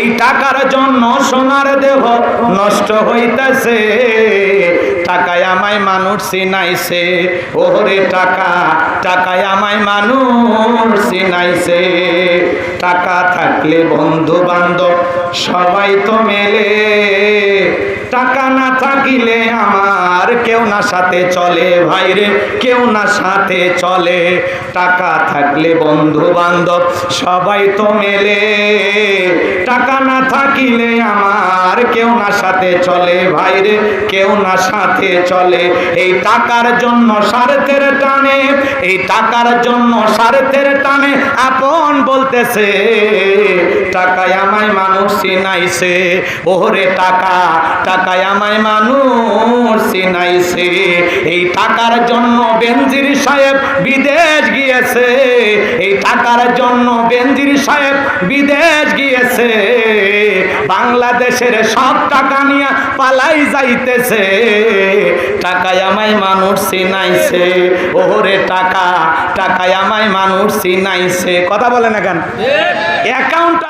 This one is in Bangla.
এই টাকার জন্য সোনার দেহ নষ্ট হইতেছে। টাকায় আমায় মানুষ চিনাইছে। ওরে টাকা, টাকায় আমায় মানুষ চিনাইছে। টাকা থাকলে বন্ধু বান্ধব সবাই তো মেলে। টাকা না থাকিলে আমার কেউ না সাথে চলে ভাইরে কেউ না সাথে চলে। টাকা থাকলে বন্ধু বান্ধব সবাই তো মেলে। টাকা না থাকিলে আমার কেউ না সাথে চলে ভাইরে কেউ না সাথে চলে। এই টাকার জন্য স্বার্থের টানে, এই টাকার জন্য স্বার্থের টানে আপন বলতেছে, টাকায় আমায় মানুষ চিনাইছে। ওরে টাকা টাকায় আমায় মানুষ চিনাইছে। এই টাকার জন্য বেনজির সাহেব বিদেশ গিয়েছে। এই টাকার জন্য বেনজির সাহেব বিদেশ গিয়েছে। বাংলাদেশের সব টাকা নিয়ে পালাই যাইতেছে। টাকায় আমায় মানুষ চিনাইছে। ওরে টাকা টাকায় আমায় মানুষ চিনাইছে। কথা বলে না কেন অ্যাকাউন্ট